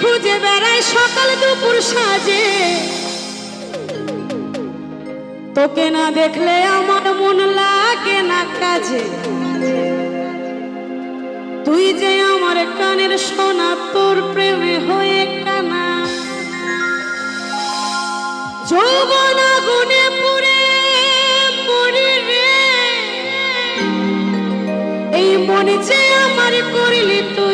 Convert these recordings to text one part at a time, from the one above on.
খুঁজে বেড়াই সকাল দুপুর সাজে। তোকে না দেখলে আমার মন লাগে না কাজে। তুই যে আমার কানের সোনা, তোর প্রেমে হয়ে কানা। যৌবন আগুনে পুরে এই মনে যে আমার করিলি তুই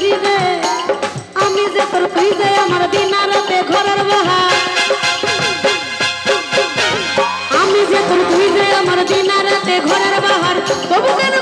ছুরি রে আমি যে তোর তুই যে আমার বিনা রাতে ঘরের বহা আমি যে তোর তুই যে আমার বিনা রাতে ঘরের বাহার। তবু কেন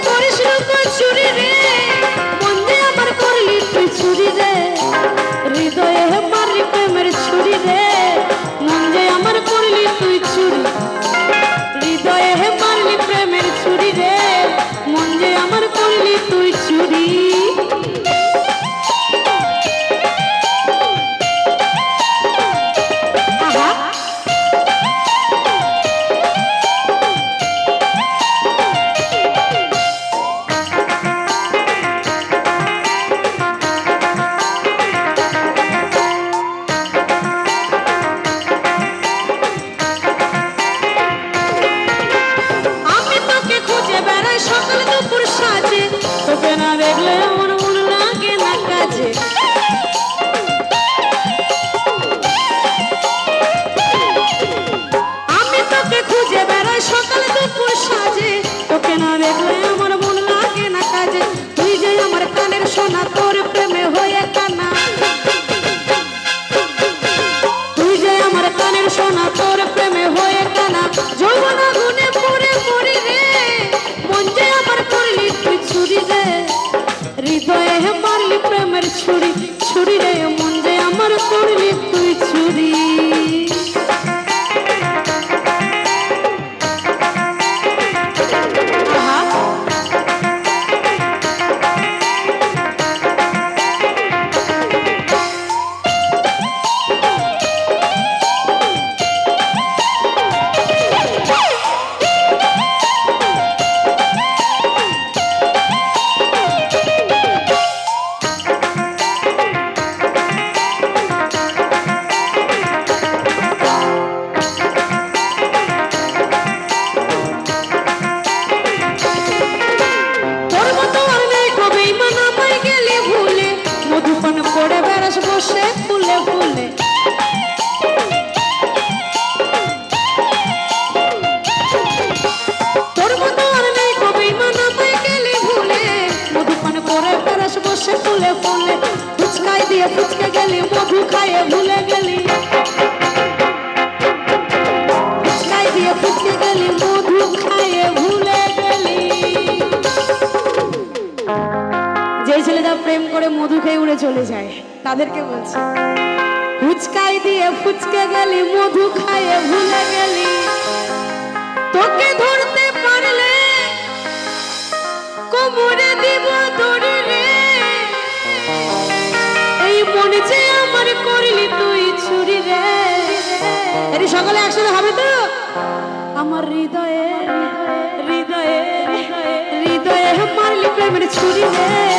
ভুলে ফুচকাই দিয়ে ফুচকে গেলি, মধু খাইয়ে ভুলে গেলি। যে ছেলেরা প্রেম করে মধু খেয়ে উড়ে চলে যায়, তাদেরকে বলছে, ফুচকাই দিয়ে ফুচকে গেলি, মধু খাইয়ে ভুলে গেলি। তোকে ধরে আমার হৃদয়ে হৃদয়ে হৃদয়ে মারলি প্রেমের ছুরি রে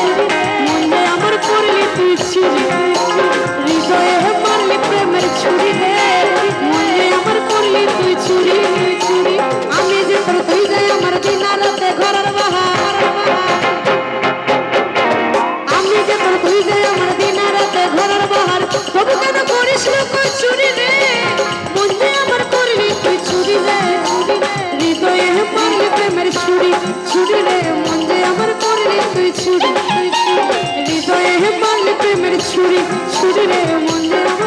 প্রেমের ছুরি ছুরি রে